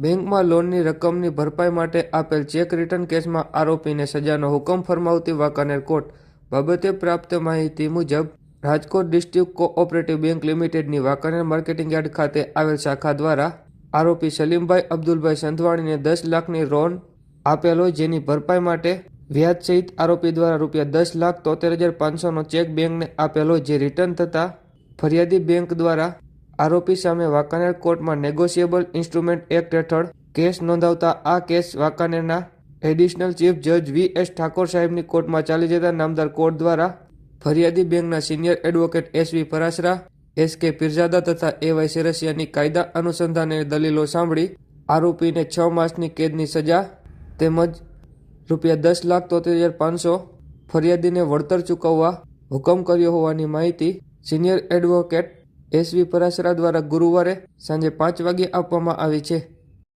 બેંકમાં લોનની રકમની ભરપાઈ માટે આપેલ ચેક રિટર્ન કેસમાં આરોપીને સજાનો હુકમ ફરમાવતી વાંકાનેર કોર્ટ. બાબતે પ્રાપ્ત માહિતી મુજબ, રાજકોટ ડિસ્ટ્રિક્ટ કોઓપરેટિવ બેંક લિમિટેડની વાંકાનેર માર્કેટિંગ યાર્ડ ખાતે આવેલ શાખા દ્વારા આરોપી સલીમભાઈ અબ્દુલભાઈ સંધવાણીને દસ લાખની લોન આપેલ જેની ભરપાઈ માટે વ્યાજ સહિત આરોપી દ્વારા રૂપિયા દસ લાખ તોતેર હજાર પાંચસોનો ચેક બેંકને આપેલો જે રિટર્ન થતાં ફરિયાદી બેંક દ્વારા આરોપી સામે વાંકાનેર કોર્ટમાં નેગોશિયેબલ ઇન્સ્ટ્રુમેન્ટ એક્ટ હેઠળ કેસ નોંધાવતા આ કેસ વાંકાનેરના એડિશનલ ચીફ જજ વી એસ ઠાકોર સાહેબની કોર્ટમાં ચાલી જતા નામદાર કોર્ટ દ્વારા ફરિયાદી બેંકના senior advocate S V Parasara S K Pirzada તથા એ વાય સેરસિયાની કાયદા અનુસંધાને દલીલો સાંભળી આરોપીને છ માસની કેદની સજા તેમજ રૂપિયા દસ લાખ તોતેર હજાર પાંચસો ફરિયાદીને વળતર ચૂકવવા હુકમ કર્યો હોવાની માહિતી senior advocate S V Parasara દ્વારા ગુરુવારે સાંજે પાંચ વાગ્યે આપવામાં આવી છે.